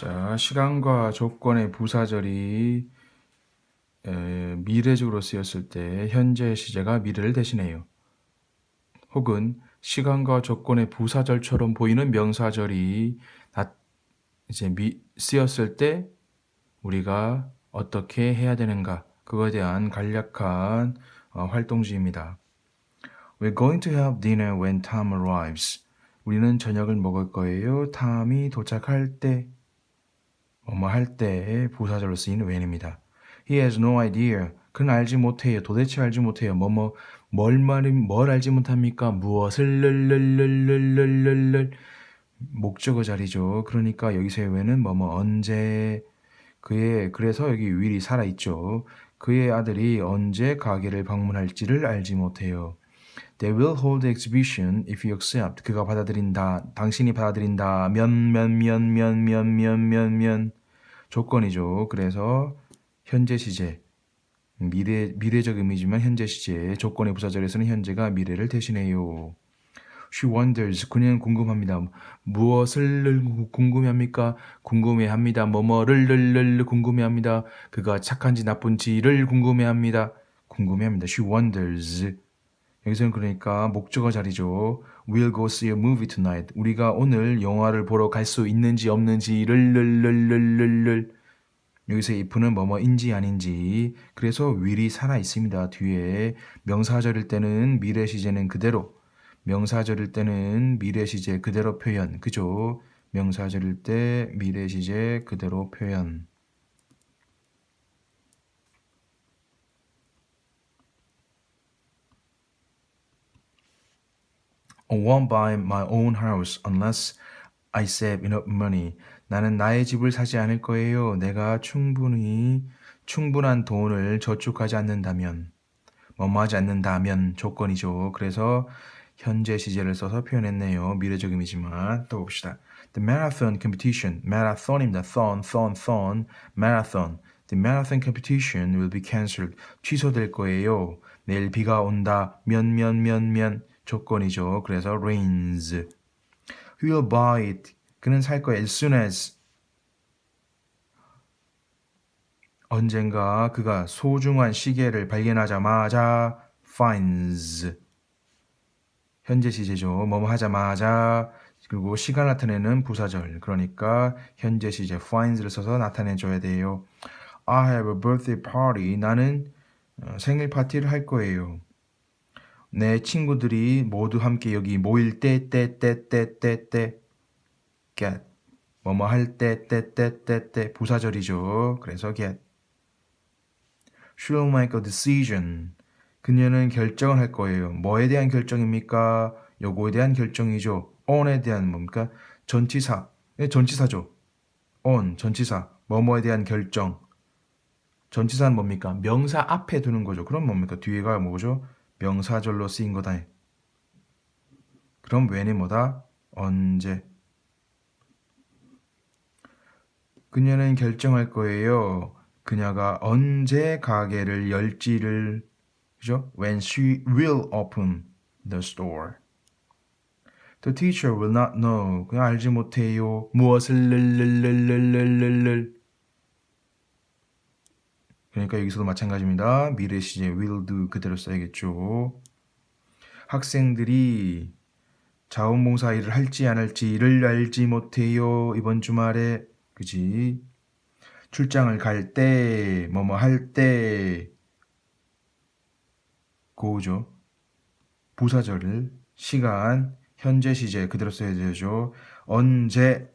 자, 시간과 조건의 부사절이 에, 미래적으로 쓰였을 때 현재 시제가 미래를 대신해요. 혹은 시간과 조건의 부사절처럼 보이는 명사절이 나, 이제 미, 쓰였을 때 우리가 어떻게 해야 되는가 그거에 대한 간략한 어, 활동지입니다. We're going to have dinner when Tom arrives. 우리는 저녁을 먹을 거예요. 탐이 도착할 때, 뭐뭐 할때 부사절로 쓰이는 when입니다. He has no idea. 그는 알지 못해요. 도대체 알지 못해요. 뭐뭐 뭘 말이 뭘 알지 못합니까? 무엇을 를를를를를를 목적어 자리죠. 그러니까 여기서의 when은 뭐뭐 언제 그의 그래서 여기 will이 살아 있죠. 그의 아들이 언제 가게를 방문할지를 알지 못해요. They will hold the exhibition if you accept. 그가 받아들인다. 당신이 받아들인다. 면, 면, 면, 면, 면, 면, 면, 면. 조건이죠. 그래서 현재 시제. 미래, 미래적 의미지만 현재 시제. 조건의 부사절에서는 현재가 미래를 대신해요. She wonders. 그녀는 궁금합니다. 무엇을 궁금해합니까? 궁금해합니다. 뭐뭐를 를 궁금해합니다. 그가 착한지 나쁜지를 궁금해합니다. 궁금해합니다. She wonders. 여기서는 그러니까 목적어 자리죠. We'll go see a movie tonight. 우리가 오늘 영화를 보러 갈 수 있는지 없는지를 를를를를를 여기서 if는 뭐뭐인지 아닌지 그래서 will이 살아 있습니다. 뒤에 명사절일 때는 미래 시제는 그대로 명사절일 때는 미래 시제 그대로 표현 그죠? 명사절일 때 미래 시제 그대로 표현 won't buy my own house unless I save enough money. 나는 나의 집을 사지 않을 거예요. 내가 충분히 충분한 돈을 저축하지 않는다면 뭐뭐 하지 않는다면 조건이죠. 그래서 현재 시제를 써서 표현했네요. 미래적 의미지만 또 봅시다. The marathon competition, marathon입니다. thon, thon, thon, marathon. The marathon competition will be cancelled. 취소될 거예요. 내일 비가 온다. 면, 면, 면, 면. 조건이죠. 그래서 rains. He will buy it. 그는 살 거야. As soon as. 언젠가 그가 소중한 시계를 발견하자마자 finds. 현재 시제죠. 뭐뭐 하자마자 그리고 시간 나타내는 부사절. 그러니까 현재 시제 finds를 써서 나타내 줘야 돼요. I have a birthday party. 나는 어, 생일 파티를 할 거예요. 내 친구들이 모두 함께 여기 모일 때, 때, 때, 때, 때, 때, get. 뭐뭐 할 때, 때, 때, 때, 때, 부사절이죠. 그래서 get. She'll make a decision. 그녀는 결정을 할 거예요. 뭐에 대한 결정입니까? 요거에 대한 결정이죠. on에 대한 뭡니까? 전치사. 네, 전치사죠. on, 전치사. 뭐뭐에 대한 결정. 전치사는 뭡니까? 명사 앞에 두는 거죠. 그럼 뭡니까? 뒤에가 뭐죠? 명사절로 쓰인 거다. 그럼 when이 뭐다? 언제. 그녀는 결정할 거예요. 그녀가 언제 가게를 열지를 그죠? When she will open the store. The teacher will not know. 그냥 알지 못해요. 무엇을 를 를 를 를 를 를 그러니까 여기서도 마찬가지입니다. 미래 시제 will do 그대로 써야겠죠. 학생들이 자원봉사 일을 할지 안 할지를 알지 못해요. 이번 주말에 그지? 출장을 갈 때, 뭐뭐 할 때, 고우죠. 부사절을 시간, 현재 시제 그대로 써야 되죠. 언제,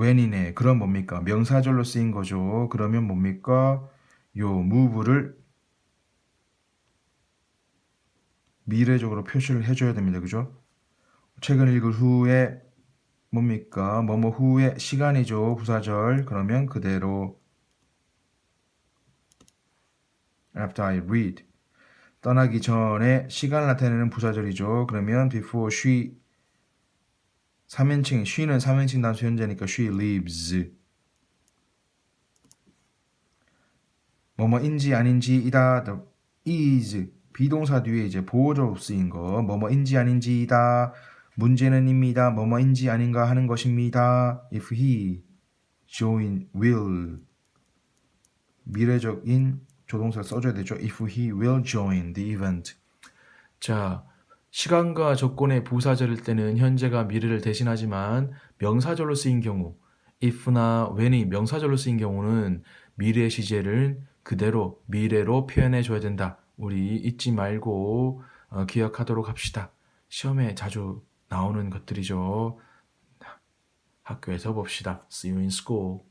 when이네. 그럼 뭡니까? 명사절로 쓰인 거죠. 그러면 뭡니까? 요 move를 미래적으로 표시를 해줘야 됩니다. 그죠? 책을 읽을 후에 뭡니까? 뭐뭐 후에 시간이죠. 부사절. 그러면 그대로 after I read. 떠나기 전에 시간을 나타내는 부사절이죠. 그러면 before she 3인칭 she는 3인칭 단수 현재니까 she leaves. 뭐뭐인지 아닌지 이다. the is 비동사 뒤에 이제 보호조 쓰인 거 뭐뭐인지 아닌지이다. 문제는 입니다. 뭐뭐인지 아닌가 하는 것입니다. If he join will 미래적인 조동사를 써줘야 되죠. If he will join the event. 자, 시간과 조건의 부사절일 때는 현재가 미래를 대신하지만 명사절로 쓰인 경우 if나 when이 명사절로 쓰인 경우는 미래 시제를 그대로 미래로 표현해 줘야 된다. 우리 잊지 말고 어, 기억하도록 합시다. 시험에 자주 나오는 것들이죠. 학교에서 봅시다. See you in school.